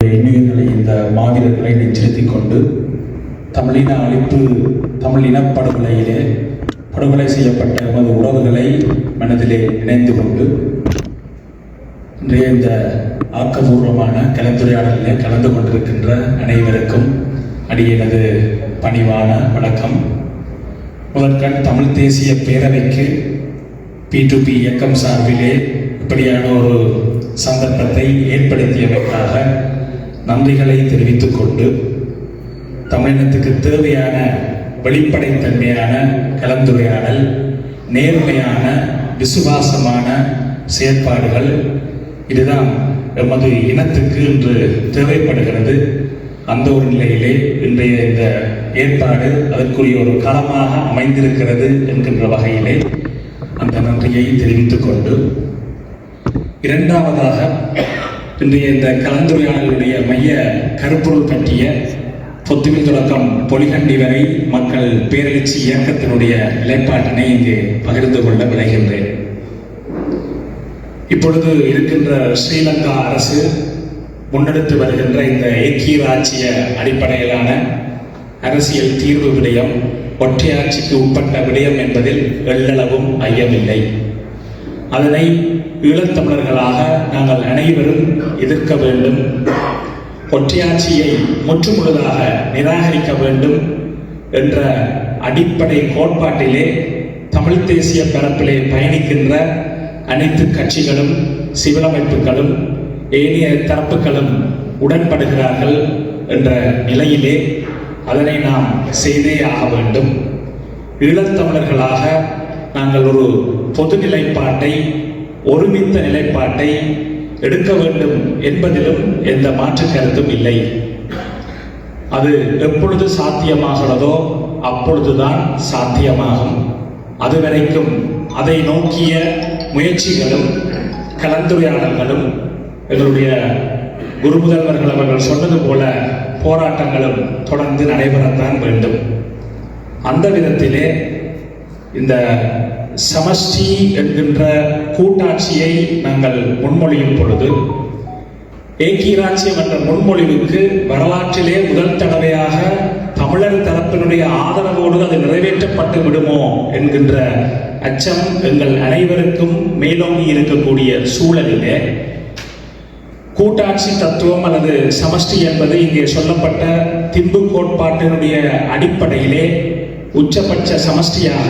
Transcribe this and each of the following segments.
எண்ணுயிர்களை இந்த மாவீரர்களை நெஞ்சிருத்திக் கொண்டு தமிழின அழிப்பு தமிழின படுகொலையிலே படுகொலை செய்யப்பட்ட எமது உறவுகளை மனதிலே நினைந்து கொண்டு இன்றைய இந்த ஆக்கபூர்வமான கலந்துரையாடலிலே கலந்து கொண்டிருக்கின்ற அனைவருக்கும் அடியனது பணிவான வணக்கம். முதற்கண் தமிழ் தேசிய பேரவைக்கு பி டு பி இயக்கம் சார்பிலே இப்படியான ஒரு சந்தர்ப்பத்தை ஏற்படுத்தியமைக்காக நன்றிகளை தெரிவித்துக் கொண்டு தமிழினத்துக்கு தேவையான வெளிப்படைத்தன்மையான கலந்துரையாடல் நேர்மையான விசுவாசமான செயற்பாடுகள் இதுதான் எமது இனத்துக்கு இன்று தேவைப்படுகிறது. அந்த ஒரு நிலையிலே இன்றைய இந்த ஏற்பாடு அதற்குரிய ஒரு களமாக அமைந்திருக்கிறது என்கின்ற வகையிலே அந்த நன்றியை தெரிவித்துக் கொண்டு இரண்டாவதாக இன்றைய இந்த கலந்துரையாடலுடைய மைய கருப்பொருள் பற்றிய பொத்துவில் தொடக்கம் பொலிகண்டி வரை மக்கள் பேரெழுச்சி இயக்கத்தினுடைய நிலைப்பாட்டினை இங்கு பகிர்ந்து கொள்ள விளைகின்றேன் இப்பொழுது இருக்கின்ற ஸ்ரீலங்கா அரசு முன்னெடுத்து வருகின்ற இந்த ஏக்கிய ராஜ்ய அடிப்படையிலான அரசியல் தீர்வு விடயம் ஒற்றையாட்சிக்கு உட்பட்ட விடயம் என்பதில் எள்ளளவும் ஐயமில்லை. அதனை ஈழத்தமிழர்களாக நாங்கள் அனைவரும் எதிர்க்க வேண்டும். ஒற்றையாட்சியை முற்றுமுழுதாக நிராகரிக்க வேண்டும் என்ற அடிப்படை கோட்பாட்டிலே தமிழ் தேசிய பரப்பிலே பயணிக்கின்ற அனைத்து கட்சிகளும் சிவிலமைப்புகளும் ஏனைய தரப்புகளும் உடன்படுகிறார்கள் என்ற நிலையிலே அதனை நாம் செய்தே ஆக வேண்டும். ஈழத்தமிழர்களாக நாங்கள் ஒரு பொது நிலைப்பாட்டை ஒருமித்த நிலைப்பாட்டை எடுக்க வேண்டும் என்பதிலும் எந்த மாற்று கருத்தும் இல்லை. அது எப்பொழுது சாத்தியமாகிறதோ அப்பொழுதுதான் சாத்தியமாகும். அதுவரைக்கும் அதை நோக்கிய முயற்சிகளும் கலந்துரையாடல்களும் எங்களுடைய குரு முதல்வர்கள் அவர்கள் சொன்னது போல போராட்டங்களும் தொடர்ந்து நடைபெறத்தான் வேண்டும். அந்த விதத்திலே இந்த சமஷ்டி என்கின்ற கூட்டாட்சியை நாங்கள் முன்மொழியும் பொழுது ஏக்கியராட்சியம் என்ற முன்மொழிவுக்கு வரலாற்றிலே முதல் தடவையாக தமிழர் தரப்பினுடைய ஆதரவோடு அது நிறைவேற்றப்பட்டு விடுமோ என்கின்ற அச்சம் எங்கள் அனைவருக்கும் மேலோங்கி இருக்கக்கூடிய சூழலிலே கூட்டாட்சி தத்துவம் அல்லது சமஷ்டி என்பது இங்கே சொல்லப்பட்ட திம்பு கோட்பாட்டினுடைய அடிப்படையிலே உச்சபட்ச சமஷ்டியாக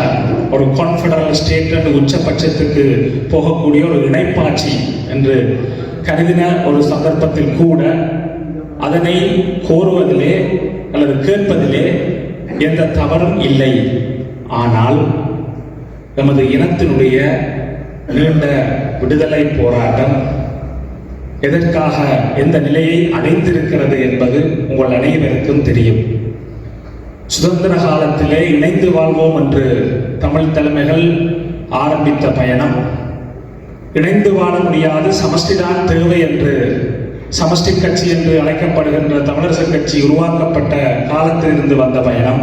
ஒரு கான்ஃபெடரல் ஸ்டேட் என்று உச்சபட்சத்துக்கு போகக்கூடிய ஒரு இணைப்பாட்சி என்று கருதின ஒரு சந்தர்ப்பத்தில் கூட அதனை கோருவதிலே அல்லது கேட்பதிலே எந்த தவறும் இல்லை. ஆனால் நமது இனத்தினுடைய நீண்ட விடுதலை போராட்டம் எதற்காக எந்த நிலையை அடைந்திருக்கிறது என்பது உங்கள் அனைவருக்கும் தெரியும். சுதந்திர காலத்திலே இணைந்து வாழ்வோம் என்று தமிழ் தலைமைகள் ஆரம்பித்த பயணம். இணைந்து வாழ முடியாது சமஷ்டிதான் தேவை என்று சமஷ்டி கட்சி என்று அழைக்கப்படுகின்ற தமிழரசு கட்சி உருவாக்கப்பட்ட காலத்திலிருந்து வந்த பயணம்.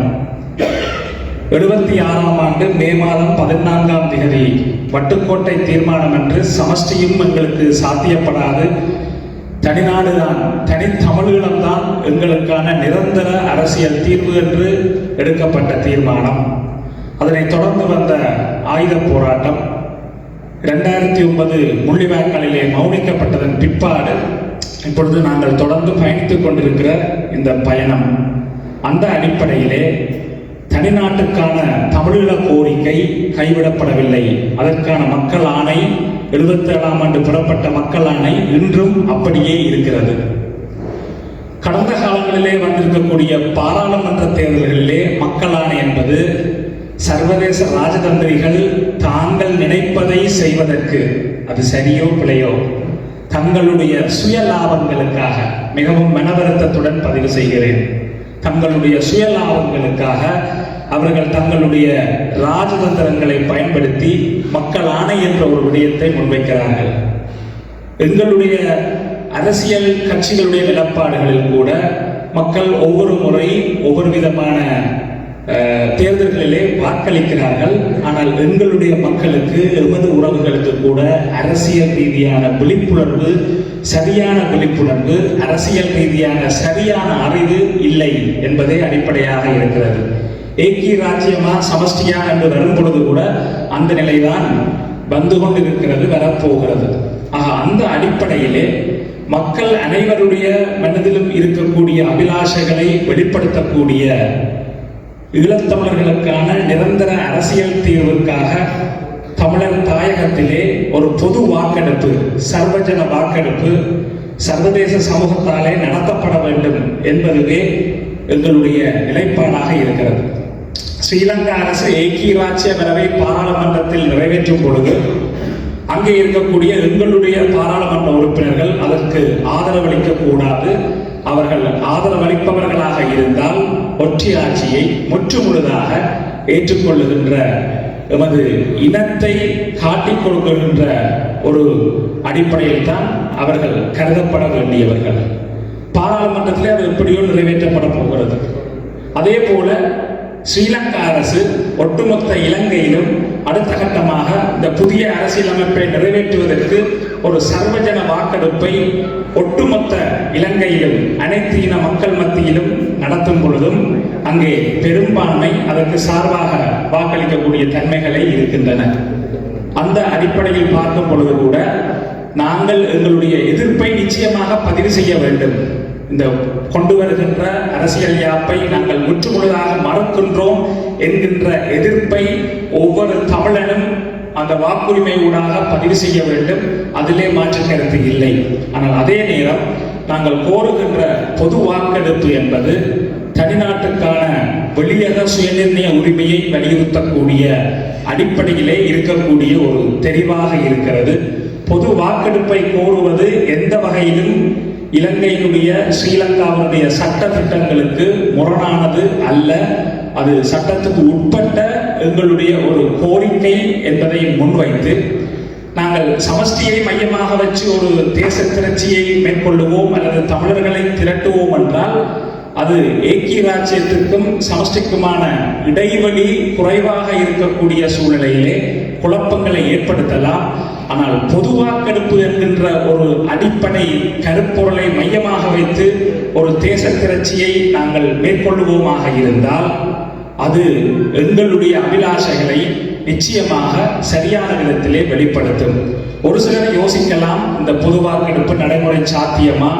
எழுபத்தி ஆறாம் ஆண்டு மே மாதம் பதினான்காம் திகதி வட்டுக்கோட்டை தீர்மானம் என்று சமஷ்டியும் எங்களுக்கு சாத்தியப்படாது தனிநாடுதான் தனித்தமிழீழம் தான் எங்களுக்கான நிரந்தர அரசியல் தீர்வு என்று எடுக்கப்பட்ட தீர்மானம். அதனை தொடர்ந்து வந்த ஆயுத போராட்டம் இரண்டாயிரத்தி ஒன்பது முள்ளிவாய்க்காலிலே மௌனிக்கப்பட்டதன் பிற்பாடு இப்பொழுது நாங்கள் தொடர்ந்து பயணித்துக் கொண்டிருக்கிற இந்த பயணம். அந்த அடிப்படையிலே தனிநாட்டுக்கான தமிழீழ கோரிக்கை கைவிடப்படவில்லை. அதற்கான மக்கள் ஆணை எழுபத்தி ஏழாம் ஆண்டு புறப்பட்ட மக்கள் ஆணை இன்றும் அப்படியே இருக்கிறது. கடந்த காலங்களிலே வந்திருக்கக்கூடிய பாராளுமன்ற தேர்தல்களிலே மக்கள் ஆணை என்பது சர்வதேச ராஜதந்திரிகள் தாங்கள் நினைப்பதை செய்வதற்கு அது சரியோ பிழையோ? தங்களுடைய சுய லாபங்களுக்காக மிகவும் மனவருத்தத்துடன் பதிவு செய்கிறேன். தங்களுடைய சுய லாபங்களுக்காக அவர்கள் தங்களுடைய ராஜதந்திரங்களை பயன்படுத்தி மக்கள் ஆணை என்ற ஒரு விடயத்தை முன்வைக்கிறார்கள். எங்களுடைய அரசியல் கட்சிகளுடைய நிலப்பாடுகளில் கூட மக்கள் ஒவ்வொரு முறை ஒவ்வொரு விதமான தேர்தல்களிலே வாக்களிக்கிறார்கள். ஆனால் எங்களுடைய மக்களுக்கு எமது உறவுகளுக்கு கூட அரசியல் ரீதியான விழிப்புணர்வு சரியான விழிப்புணர்வு அரசியல் ரீதியான சரியான அறிவு இல்லை என்பதே அடிப்படையாக இருக்கிறது. ஏக்கிய ராஜ்யமா சமஷ்டியா என்று வரும் பொழுது கூட அந்த நிலைதான் வந்து கொண்டிருக்கிறது வரப்போகிறது. ஆக அந்த அடிப்படையிலே மக்கள் அனைவருடைய மனதிலும் இருக்கக்கூடிய அபிலாஷைகளை வெளிப்படுத்தக்கூடிய ஈழத்தமிழர்களுக்கான நிரந்தர அரசியல் தீர்வுக்காக தமிழர் தாயகத்திலே ஒரு பொது வாக்கெடுப்பு சர்வஜன வாக்கெடுப்பு சர்வதேச சமூகத்தாலே நடத்தப்பட வேண்டும் என்பதுவே எங்களுடைய நிலைப்பாடாக இருக்கிறது. ஸ்ரீலங்கா அரசு ஏக்கிய ராஜ்ய வரவை பாராளுமன்றத்தில் நிறைவேற்றும் பொழுது அங்கே இருக்கக்கூடிய எங்களுடைய பாராளுமன்ற உறுப்பினர்கள் அதற்கு ஆதரவளிக்க கூடாது அவர்கள் ஆதரவளிப்பவர்களாக இருந்தால் ஒற்றையாட்சியை முற்றுமுழுதாக ஏற்றுக்கொள்ளுகின்ற எமது இனத்தை காட்டிக் கொடுக்கின்ற ஒரு அடிப்படையில் தான் அவர்கள் கருதப்பட வேண்டியவர்கள். பாராளுமன்றத்திலே அது எப்படியோ நிறைவேற்றப்பட போகிறது. அதே போல ஸ்ரீலங்கா அரசு ஒட்டுமொத்த இலங்கையிலும் அடுத்த கட்டமாக இந்த புதிய அரசியலமைப்பை நிறைவேற்றுவதற்கு ஒரு சர்வஜன வாக்கெடுப்பை ஒட்டுமொத்த இலங்கையிலும் அனைத்து இன மக்கள் மத்தியிலும் நடத்தும் பொழுதும் அங்கே பெரும்பான்மை அதற்கு சார்பாக வாக்களிக்கக்கூடிய தன்மைகளை இருக்கின்றன. அந்த அடிப்படையில் பார்க்கும் பொழுது கூட நாங்கள் எங்களுடைய எதிர்ப்பை நிச்சயமாக பதிவு செய்ய வேண்டும். இந்த கொண்டு வருகின்ற அரசியல் யாப்பை நாங்கள் முற்றுமுழுதாக மறுக்கின்றோம் என்கின்ற எதிர்ப்பை ஒவ்வொரு தமிழனும் அந்த வாக்குரிமை ஊடாக பதிவு செய்ய வேண்டும். அதிலே மாற்று கருத்து இல்லை. ஆனால் அதே நேரம் நாங்கள் கோருகின்ற பொது வாக்கெடுப்பு என்பது தனிநாட்டுக்கான வெளியக சுயநிர்ணய உரிமையை வலியுறுத்தக்கூடிய அடிப்படையிலே இருக்கக்கூடிய ஒரு தெரிவாக இருக்கிறது. பொது வாக்கெடுப்பை கோருவது எந்த வகையிலும் இலங்கையினுடைய ஸ்ரீலங்காவுடைய சட்ட திட்டங்களுக்கு முரணானது அல்ல. அது சட்டத்துக்கு உட்பட்ட எங்களுடைய ஒரு கோரிக்கை என்பதை முன்வைத்து நாங்கள் சமஷ்டியை மையமாக வச்சு ஒரு தேச திரட்சியை மேற்கொள்ளுவோம் அல்லது தமிழர்களை திரட்டுவோம் என்றால் அது ஏக்கிய ராஜ்யத்திற்கும் சமஷ்டிக்குமான இடைவெளி குறைவாக இருக்கக்கூடிய சூழ்நிலையிலே குழப்பங்களை ஏற்படுத்தலாம். ஆனால் பொதுவாக்கெடுப்பு என்கின்ற ஒரு அடிப்படை கருப்பொருளை மையமாக வைத்து ஒரு தேச திரட்சியை நாங்கள் மேற்கொள்ளுவோமாக இருந்தால் அது எங்களுடைய அபிலாஷைகளை நிச்சயமாக சரியான விதத்திலே வெளிப்படுத்தும். ஒரு சிலர் யோசிக்கலாம் இந்த பொது வாக்கெடுப்பு நடைமுறை சாத்தியமா?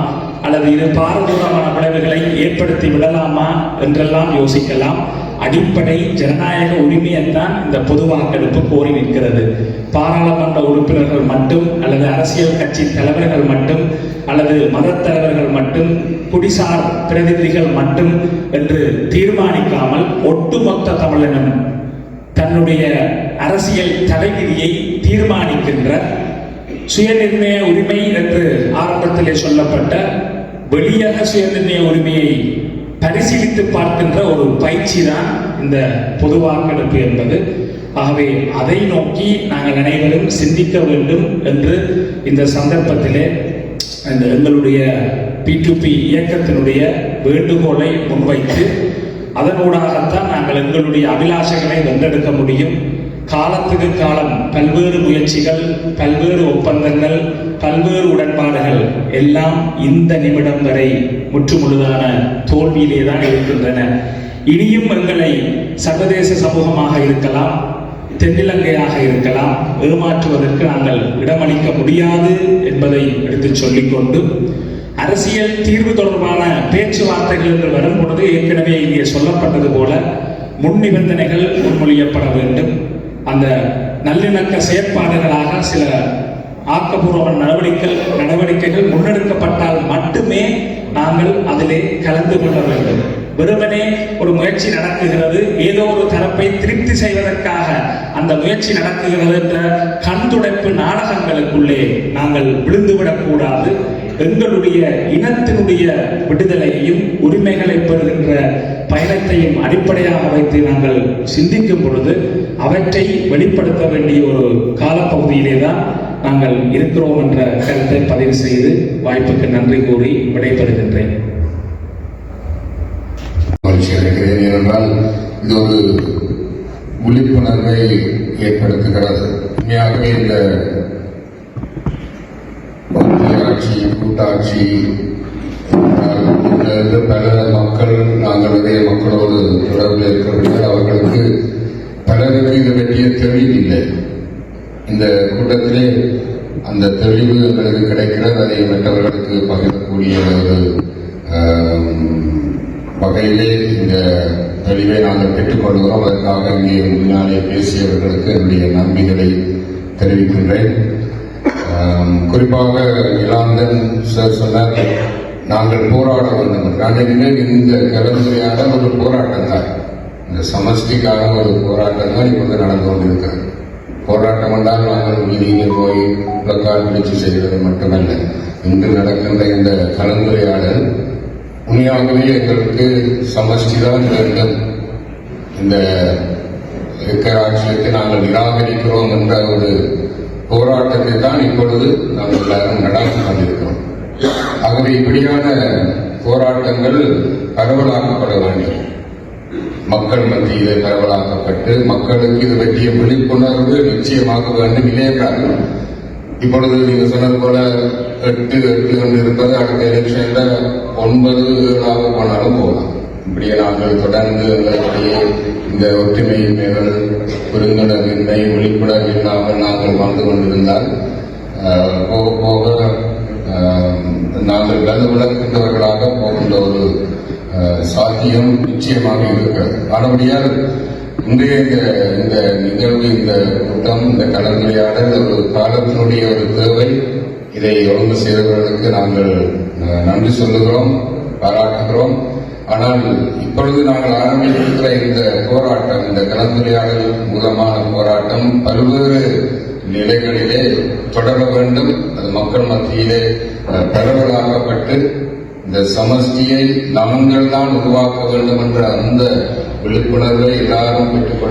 அல்லது இது பாரதூரமான விளைவுகளை ஏற்படுத்தி விடலாமா? என்றெல்லாம் யோசிக்கலாம். அடிப்படை ஜனநாயக உரிமையைத்தான் இந்த பொது வாக்கெடுப்பு கோரி நிற்கிறது. பாராளுமன்ற உறுப்பினர்கள் மட்டும் அல்லது அரசியல் கட்சி தலைவர்கள் மட்டும் அல்லது மத தலைவர்கள் மட்டும் குடிசார் பிரதிநிதிகள் மட்டும் என்று தீர்மானிக்காமல் ஒட்டுமொத்த தமிழனும் தன்னுடைய அரசியல் தலைவிதியை தீர்மானிக்கின்ற சுயநிர்ணய உரிமை என்று ஆரம்பத்திலே சொல்லப்பட்ட வெளியக சுயநிர்ணய உரிமையை பரிசீலித்து பார்க்கின்ற ஒரு பயிற்சி தான் இந்த பொது வாக்கெடுப்பு என்பது. ஆகவே அதை நோக்கி நாங்கள் அனைவரும் சிந்திக்க வேண்டும் என்று இந்த சந்தர்ப்பத்திலே இந்த எங்களுடைய பி பி இயக்கத்தினுடைய வேண்டுகோளை முன்வைத்து அதனூடாகத்தான் நாங்கள் எங்களுடைய அபிலாஷைகளை வென்றெடுக்க முடியும். காலத்துக்கு காலம் பல்வேறு முயற்சிகள் பல்வேறு ஒப்பந்தங்கள் பல்வேறு உடன்பாடுகள் எல்லாம் இந்த நிமிடம் வரை முற்றுமுழுதான தோல்வியிலே தான் இருக்கின்றன. இனியும் எங்களை சர்வதேச சமூகமாக இருக்கலாம் தென்னிலங்கையாக இருக்கலாம் ஏமாற்றுவதற்கு நாங்கள் இடமளிக்க முடியாது என்பதை எடுத்துச் சொல்லிக்கொண்டு அரசியல் தீர்வு தொடர்பான பேச்சுவார்த்தைகள் என்று வரும் பொழுது ஏற்கனவே இங்கே சொல்லப்பட்டது போல முன் நிபந்தனைகள் முன்மொழியப்பட வேண்டும். அந்த நல்லிணக்க செயற்பாடுகளாக சில ஆக்கப்பூர்வமான நடவடிக்கை நடவடிக்கைகள் முன்னெடுக்கப்பட்டால் மட்டுமே நாங்கள் அதிலே கலந்து கொள்ள வேண்டும். வெறுமனே ஒரு முயற்சி நடக்குகிறது. ஏதோ ஒரு தரப்பை திருப்தி செய்வதற்காக அந்த முயற்சி நடக்குகிறது என்ற கண்துடைப்பு நாடகங்களுக்குள்ளே நாங்கள் விழுந்துவிடக்கூடாது எங்களுடைய இனத்தினுடைய விடுதலையையும் உரிமைகளை பெறுகின்ற பயணத்தையும் அடிப்படையாக வைத்து நாங்கள் சிந்திக்கும் பொழுது அவற்றை வெளிப்படுத்த வேண்டிய ஒரு காலப்பகுதியிலே தான் நாங்கள் இருக்கிறோம் என்ற கருத்தை பதிவு செய்து வாய்ப்புக்கு நன்றி கூறி விடைபெறுகின்றேன். மகிழ்ச்சி அடைகிறேன் ஏனென்றால் இது ஒரு விழிப்புணர்வை ஏற்படுத்துகிறது. உண்மையாகவே இந்த ஆட்சி கூட்டாட்சி பல மக்கள் நாங்கள் மக்களோடு தொடர்பில் இருக்கிறவர்கள் அவர்களுக்கு பலருக்கு இது பற்றிய தெளிவு இந்த கூட்டத்திலே அந்த தெளிவு எங்களுக்கு கிடைக்கிறது. அதை மற்றவர்களுக்கு பகிரக்கூடிய ஒரு வகையிலே இந்த தெளிவை நாங்கள் பெற்றுக்கொள்கிறோம். அதற்காக இங்கே முன்னாலே பேசியவர்களுக்கு என்னுடைய நன்றிகளை தெரிவிக்கின்றேன். குறிப்பாக இலாந்தன் சார் சொன்னார் நாங்கள் போராட வேண்டும். நான் இந்த கலந்துரையாடல் ஒரு போராட்டம் தான் இந்த சமஷ்டிக்காக ஒரு போராட்டம் தான் இப்போது நடந்து கொண்டிருக்கிறது. போராட்டம் என்றால் நாங்கள் வீதியில் போய் பிளக்கால் பிடிச்சு செய்கிறது மட்டுமல்ல. இன்று நடக்கின்ற இந்த கலந்துரையாடல் உண்மையாகவே எங்களுக்கு சமஷ்டிதான் வேண்டும். இந்த இருக்கிற ஆட்சியத்தை நாங்கள் நிராகரிக்கிறோம் என்ற ஒரு போராட்டத்தை தான் இப்பொழுது நாம் எல்லாரும் நடாத்தி கொண்டிருக்கிறோம். ஆகவே இப்படியான போராட்டங்கள் பரவலாக்கப்பட வேண்டும். மக்கள் மத்தியிலே பரவலாக்கப்பட்டு மக்களுக்கு இது பற்றிய விழிப்புணர்வு நிச்சயமாக வேண்டும். இல்லையென்றால் இப்பொழுது நீங்க சொன்னது போல எட்டு எட்டு கொண்டு இருப்பது அடுத்த எலெக்ஷன்ல ஒன்பது ஏழாக போனாலும் போகலாம். இப்படியே நாங்கள் தொடர்ந்து எங்களுடைய இந்த ஒற்றுமையின்மைகள் ஒருங்கிணைவின்மை விழிப்புணர்வு இல்லாமல் நாங்கள் வாழ்ந்து கொண்டிருந்தால் போக போக நாங்கள் நாங்கள் வலுவிழக்கின்றவர்களாக போகின்ற ஒரு சாத்தியம் நிச்சயமாக இருக்கிறது ஆனபடியால் இன்றைய இந்த இந்த நிகழ்வு இந்த கூட்டம் இந்த கலந்துரையாடல் ஒரு காலத்தினுடைய ஒரு தேவை இதை ஒழுங்கு செய்தவர்களுக்கு நாங்கள் நன்றி சொல்லுகிறோம் பாராட்டுகிறோம். ஆனால் இப்பொழுது நாங்கள் ஆரம்பித்திருக்கிற இந்த போராட்டம் இந்த கலந்துரையாடல் மூலமான போராட்டம் பல்வேறு நிலைகளிலே தொடர வேண்டும். அது மக்கள் மத்தியிலே அஹ், பரவலாக்கப்பட்டு இந்த சமஷ்டியை நாங்கள் தான் உருவாக்க வேண்டும் என்ற அந்த விழிப்புணர்வை எல்லாரும் பெற்றுக்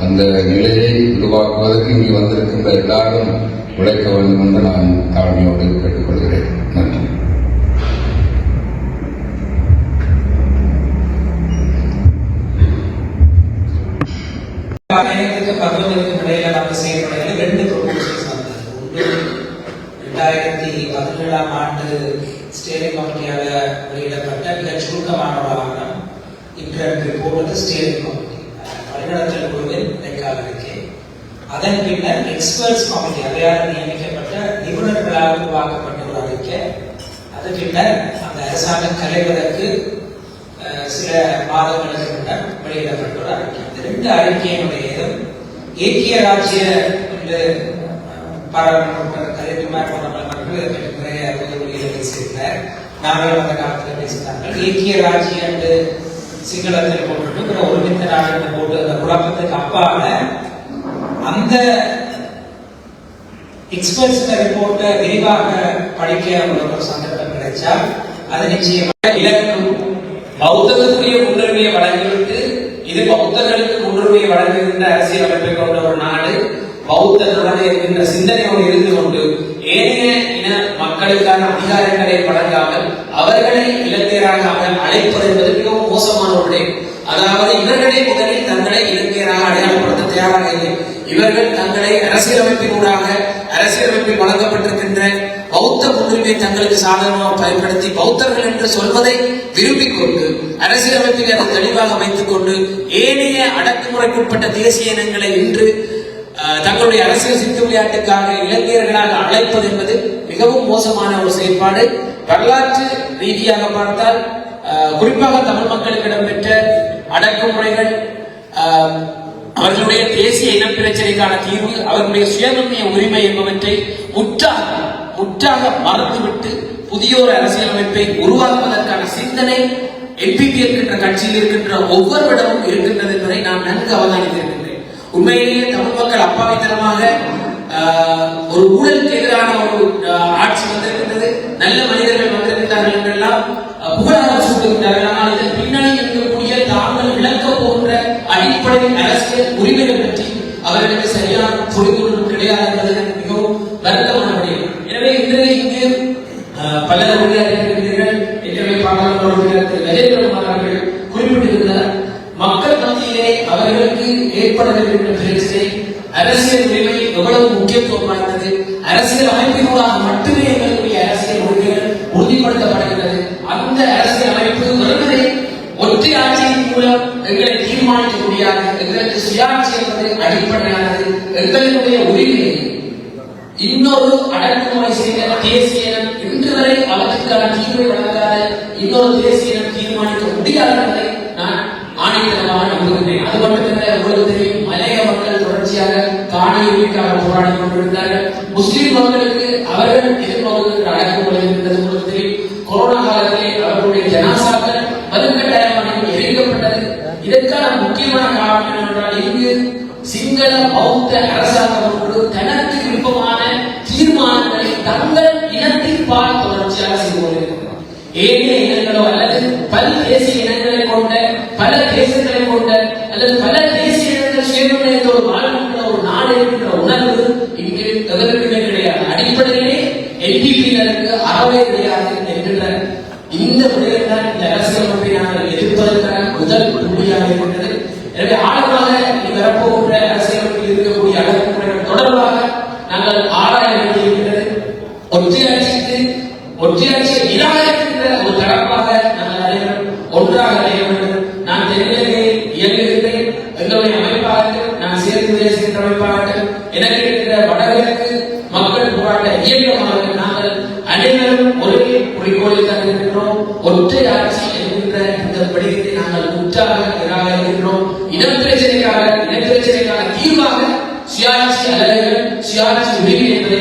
அந்த நிலையை உருவாக்குவதற்கு இங்கு வந்திருக்கின்ற எல்லாரும் உழைக்க வேண்டும் என்று நான் தாழ்மையோடு கேட்டுக்கொள்கிறேன். நன்றி. ரெண்டாயிரத்தி பதினேழாம் ஆண்டு பிறகு ரிப்போர்ட் வந்து ஸ்டேரிங் கமிட்டி வழிநடத்தல் குழுவில் இடைக்கால அறிக்கை அதன் பின்னர் எக்ஸ்பர்ட்ஸ் கமிட்டி அவையால் நியமிக்கப்பட்ட நிபுணர்களால் உருவாக்கப்பட்ட ஒரு அறிக்கை அது பின்னர் அந்த அரசாங்க கலைவதற்கு சில மாதங்களுக்கு முன்னர் வெளியிடப்பட்ட ஒரு அறிக்கை. இந்த ரெண்டு அறிக்கையினுடையதும் ஏக்கிய ராஜ்ய பாராளுமன்ற கலைக்குமார் போன்றவர்கள் நிறைய உதவிகளை பேசியிருக்கிறார் நாங்கள் அந்த காலத்தில் பேசினார்கள். ஏக்கிய ராஜ்ய என்று சிங்களத்தில் போட்டுட்டு ஒருமித்த நாடு போட்டு அந்த குழப்பத்துக்கு அப்பால அந்த எக்ஸ்பர்ட்ஸ் ரிப்போர்ட்டை விரிவாக படிக்க உங்களுக்கு ஒரு சந்தர்ப்பம் கிடைச்சா அது நிச்சயமாக இலக்கும் பௌத்தத்துக்குரிய முன்னுரிமையை வழங்கிவிட்டு இது பௌத்தர்களுக்கு முன்னுரிமையை வழங்குகின்ற அரசியல் அமைப்பை கொண்ட ஒரு நாடு பௌத்த இருக்கின்ற சிந்தனையோடு இருந்து கொண்டு ஏனைய இன மக்களுக்கான அதிகாரங்களை வழங்காமல் அவர்களை இலங்கையராக அவர் அழைப்பது என்பது மிகவும் மோசமான ஒரு விடயம். அதாவது இவர்களே முதலில் தங்களை இலங்கையராக அடையாளப்படுத்த தயாராக இல்லை. இவர்கள் தங்களை அரசியலமைப்பினூடாக அரசியலமைப்பில் வழங்கப்பட்டிருக்கின்ற பௌத்த முன்னுரிமை தங்களுக்கு சாதகமாக பயன்படுத்தி பௌத்தர்கள் என்று சொல்வதை விரும்பிக் கொண்டு அரசியலமைப்பில் அதை தெளிவாக வைத்துக் கொண்டு ஏனைய அடக்குமுறைக்குட்பட்ட தேசிய இனங்களை இன்று தங்களுடைய அரசியல் சித்து விளையாட்டுக்காக இளைஞர்களாக அழைப்பது என்பது மிகவும் மோசமான ஒரு செயல்பாடு வரலாற்று ரீதியாக பார்த்தால் குறிப்பாக தமிழ் மக்களுக்கு இடம்பெற்ற அடக்குமுறைகள் அவர்களுடைய தேசிய இனப்பிரச்சனைக்கான தீர்வு அவர்களுடைய சுயநிர்ணய உரிமை என்பவற்றை முற்றாக முற்றாக மறந்துவிட்டு புதியோர் அரசியலமைப்பை உருவாக்குவதற்கான சிந்தனை என்பிபி இருக்கின்ற கட்சியில் இருக்கின்ற ஒவ்வொருவரிடமும் இருக்கின்றது என்பதை நான் நன்கு அவதானித்திருக்கின்றேன். உண்மையிலேயே தமிழ் மக்கள் அப்பாவித்தனமாக ஒரு ஊழலுக்கு எதிரான ஒரு எங்களுக்கு சுயாட்சி என்பது அடிப்படையானது எங்களுடைய உரிமை இன்னொரு அடக்குமுறை செய்த தேசிய இன்று வரை அவற்றுக்கான தீர்வை வழங்காத இன்னொரு தேசிய தீர்மானிக்க முடியாது என்பதை நான் ஆணையத்தனமாக நம்புகின்றேன். அது மட்டுமல்ல உங்களுக்கு தெரியும் மலைய மக்கள் தொடர்ச்சியாக காணி உரிமைக்காக போராடி கொண்டிருந்தார்கள். முஸ்லிம் மக்களுக்கு அவர்கள் எதிர்நோக்குகின்ற அடக்குமுறை இருந்தது உங்களுக்கு தெரியும் கொரோனா காலத்திலே அவர்களுடைய ஜனாசாக்கள் வலுக்கட்டாயமாக எரிக்கப்பட்டது இதற்கான முக்கியமான காரணம் என்னவென்றால் இங்கு சிங்கள பௌத்த அரசாங்கம் ஒன்று தனக்கு விருப்பமான தீர்மானங்களை தங்கள் இனத்தில் இனத்திற்பால் தொடர்ச்சியாக செய்து கொண்டிருக்கிறார். ஏனைய இனங்களோ அல்லது பல தேசிய இனங்களை கொண்ட பல தேசங்களை கொண்ட அல்லது பல தேசிய இனங்கள் சுயநிர்ணயத்த ஒரு பிரச்சனைக்காக தீர்வாக சுயாட்சி அலகுகள் சுயாட்சி உரிமை என்பதை